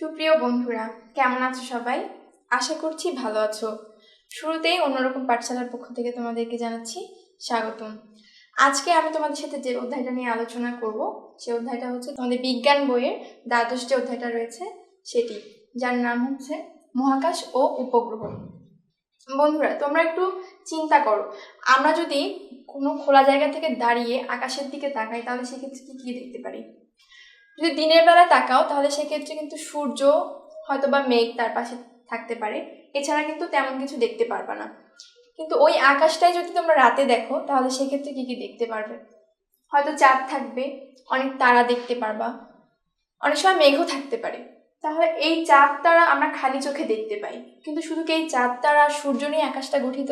সুপ্রিয় বন্ধুরা, কেমন আছো সবাই? আশা করছি ভালো আছো। শুরুতেই অন্যরকম পাঠশালার পক্ষ থেকে তোমাদেরকে জানাচ্ছি স্বাগতম। আজকে আমি তোমাদের সাথে যে অধ্যায়টা নিয়ে আলোচনা করব, সে অধ্যায়টা হচ্ছে তোমাদের বিজ্ঞান বইয়ের দ্বাদশ যে অধ্যায়টা রয়েছে সেটি, যার নাম হচ্ছে মহাকাশ ও উপগ্রহ। বন্ধুরা, তোমরা একটু চিন্তা করো। আমরা যদি কোনো খোলা জায়গা থেকে দাঁড়িয়ে আকাশের দিকে তাকাই, তাহলে সেক্ষেত্রে কি কি দেখতে পারি? যদি দিনের বেলা তাকাও, তাহলে সেক্ষেত্রে কিন্তু সূর্য হয়তো বা মেঘ তার পাশে থাকতে পারে। এছাড়া কিন্তু তেমন কিছু দেখতে পারবা না। কিন্তু ওই আকাশটাই যদি তোমরা রাতে দেখো, তাহলে সেক্ষেত্রে কি কি দেখতে পারবে? হয়তো চাঁদ থাকবে, অনেক তারা দেখতে পারবা। অনেক সময় মেঘও থাকতে পারে। তাহলে এই চাঁদ তারা আমরা খালি চোখে দেখতে পাই। কিন্তু শুধু কি এই চাঁদ তারা সূর্য নিয়ে আকাশটা গঠিত?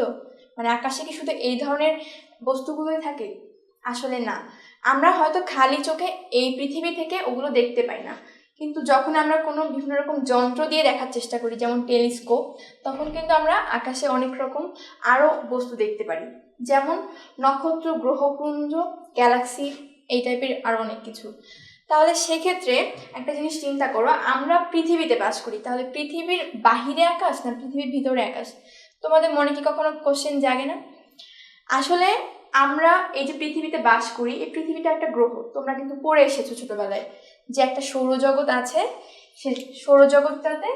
মানে আকাশে কি শুধু এই ধরনের বস্তুগুলোই থাকে? আসলে না। আমরা হয়তো খালি চোখে এই পৃথিবী থেকে ওগুলো দেখতে পাই না। কিন্তু যখন আমরা কোনো বিভিন্ন রকম যন্ত্র দিয়ে দেখার চেষ্টা করি, যেমন টেলিস্কোপ, তখন কিন্তু আমরা আকাশে অনেক রকম আরও বস্তু দেখতে পারি। যেমন নক্ষত্র গ্রহপুঞ্জ গ্যালাক্সি, এই টাইপের আরও অনেক কিছু। তাহলে সেক্ষেত্রে একটা জিনিস চিন্তা করো, আমরা পৃথিবীতে বাস করি, তাহলে পৃথিবীর বাহিরে আকাশ না পৃথিবীর ভিতরে আকাশ? তোমাদের মনে কি কখনো কোশ্চেন জাগে না? আসলে আমরা এই যে পৃথিবীতে বাস করি, এই পৃথিবীটা একটা গ্রহ। তোমরা কিন্তু পড়ে এসেছ ছোটবেলায় যে একটা সৌরজগৎ আছে। সে সৌরজগৎটাতে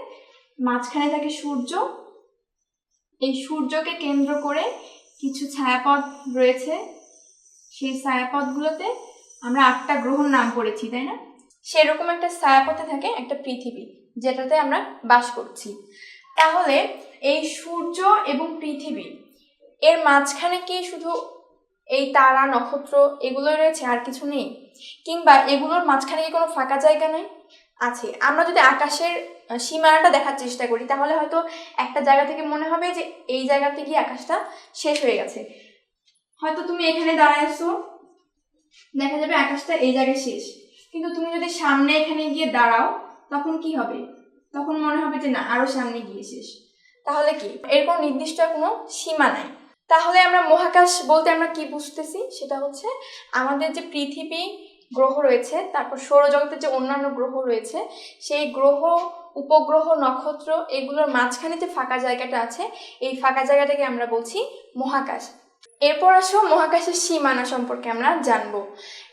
মাঝখানে থাকে সূর্য। এই সূর্যকে কেন্দ্র করে কিছু ছায়াপথ রয়েছে। সেই ছায়াপথগুলোতে আমরা আটটা গ্রহর নাম করেছি তাই না? সেরকম একটা ছায়াপথে থাকে একটা পৃথিবী, যেটাতে আমরা বাস করছি। তাহলে এই সূর্য এবং পৃথিবী, এর মাঝখানে কি শুধু এই তারা, নক্ষত্র, এগুলোই রয়েছে, আর কিছু নেই। কিংবা এগুলোর মাঝখানে কি কোনো ফাঁকা জায়গা নেই? আছে। আমরা যদি আকাশের সীমানাটা দেখার চেষ্টা করি, তাহলে হয়তো একটা জায়গা থেকে মনে হবে যে এই জায়গাতে গিয়ে আকাশটা শেষ হয়ে গেছে। হয়তো তুমি এখানে দাঁড়াইছো, দেখা যাবে আকাশটা এই জায়গায় শেষ। কিন্তু তুমি যদি সামনে এখানে গিয়ে দাঁড়াও, তখন কি হবে? তখন মনে হবে যে না, আরও সামনে গিয়ে শেষ। তাহলে কি? এর কোনো নির্দিষ্ট কোনো সীমা নাই। তাহলে আমরা মহাকাশ বলতে আমরা কি বুঝতেছি? সেটা হচ্ছে আমাদের যে পৃথিবী গ্রহ রয়েছে, তারপর সৌরজগতের যে অন্যান্য গ্রহ রয়েছে, সেই গ্রহ, উপগ্রহ, নক্ষত্র, এগুলোর মাঝখানে যে ফাঁকা জায়গাটা আছে, এই ফাঁকা জায়গাটাকে আমরা বলছি মহাকাশ। এরপর আসো মহাকাশের সীমানা সম্পর্কে আমরা জানব।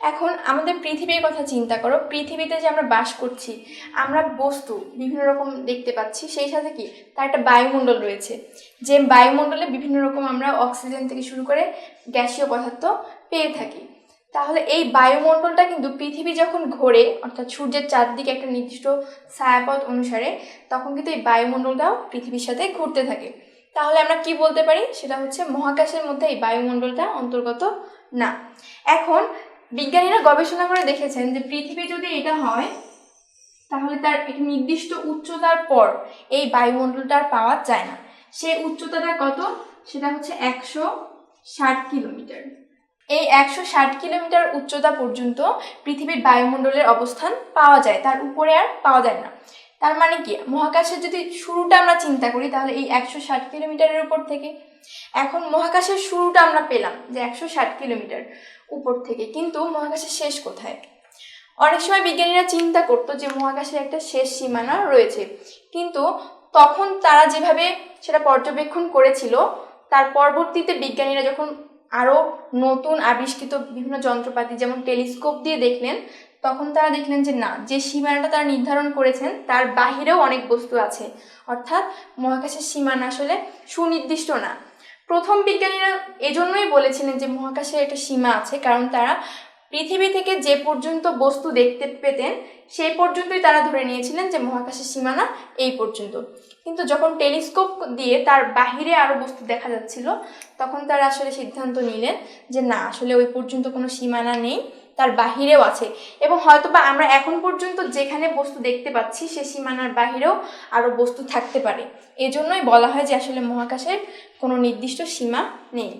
এখন আমাদের পৃথিবীর কথা চিন্তা করো। পৃথিবীতে যে আমরা বাস করছি, আমরা বস্তু বিভিন্ন রকম দেখতে পাচ্ছি। সেই সাথে কি? তার একটা বায়ুমণ্ডল রয়েছে। যে বায়ুমণ্ডলে বিভিন্ন রকম আমরা অক্সিজেন থেকে শুরু করে গ্যাসীয় পদার্থ পেয়ে থাকি। তাহলে এই বায়ুমণ্ডলটা কিন্তু পৃথিবী যখন ঘোরে, অর্থাৎ সূর্যের চারদিকে একটা নির্দিষ্ট ছায়াপথ অনুসারে, তখন কিন্তু এই বায়ুমণ্ডলটাও পৃথিবীর সাথে ঘুরতে থাকে। তাহলে আমরা কি বলতে পারি? সেটা হচ্ছে মহাকাশের মধ্যে এই বায়ুমণ্ডলটা অন্তর্গত না। এখন বিজ্ঞানীরা গবেষণা করে দেখেছেন যে পৃথিবী যদি এটা হয়, তাহলে তার একটি নির্দিষ্ট উচ্চতার পর এই বায়ুমণ্ডলটা আর পাওয়া যায় না। সেই উচ্চতাটা কত? সেটা হচ্ছে একশো ষাট কিলোমিটার। এই একশো ষাট কিলোমিটার উচ্চতা পর্যন্ত পৃথিবীর বায়ুমণ্ডলের অবস্থান পাওয়া যায়। তার উপরে আর পাওয়া যায় না। তার মানে কি? মহাকাশের যদি শুরুটা আমরা চিন্তা করি, তাহলে এই একশো ষাট কিলোমিটারের উপর থেকে, এখন মহাকাশের শুরুটা আমরা পেলাম যে একশো ষাট কিলোমিটার উপর থেকে। কিন্তু মহাকাশের শেষ কোথায়? অনেক সময় বিজ্ঞানীরা চিন্তা করতো যে মহাকাশের একটা শেষ সীমানা রয়েছে। কিন্তু তখন তারা যেভাবে সেটা পর্যবেক্ষণ করেছিল, তার পরবর্তীতে বিজ্ঞানীরা যখন আরও নতুন আবিষ্কৃত বিভিন্ন যন্ত্রপাতি, যেমন টেলিস্কোপ দিয়ে দেখলেন তখন তারা দেখলেন যে না, যে সীমানাটা তারা নির্ধারণ করেছেন, তার বাহিরেও অনেক বস্তু আছে। অর্থাৎ মহাকাশের সীমানা আসলে সুনির্দিষ্ট না। প্রথম বিজ্ঞানীরা এজন্যই বলেছিলেন যে মহাকাশের একটা সীমা আছে, কারণ তারা পৃথিবী থেকে যে পর্যন্ত বস্তু দেখতে পেতেন, সেই পর্যন্তই তারা ধরে নিয়েছিলেন যে মহাকাশের সীমানা এই পর্যন্ত। কিন্তু যখন টেলিস্কোপ দিয়ে তার বাহিরে আরও বস্তু দেখা যাচ্ছিল, তখন তারা আসলে সিদ্ধান্ত নিলেন যে না, আসলে ওই পর্যন্ত কোনো সীমানা নেই। তার বাহিরেও আছে। এবং হয়তোবা আমরা এখন পর্যন্ত যেখানে বস্তু দেখতে পাচ্ছি, সে সীমানার বাহিরেও আরও বস্তু থাকতে পারে। এজন্যই বলা হয় যে আসলে মহাকাশের কোনো নির্দিষ্ট সীমা নেই।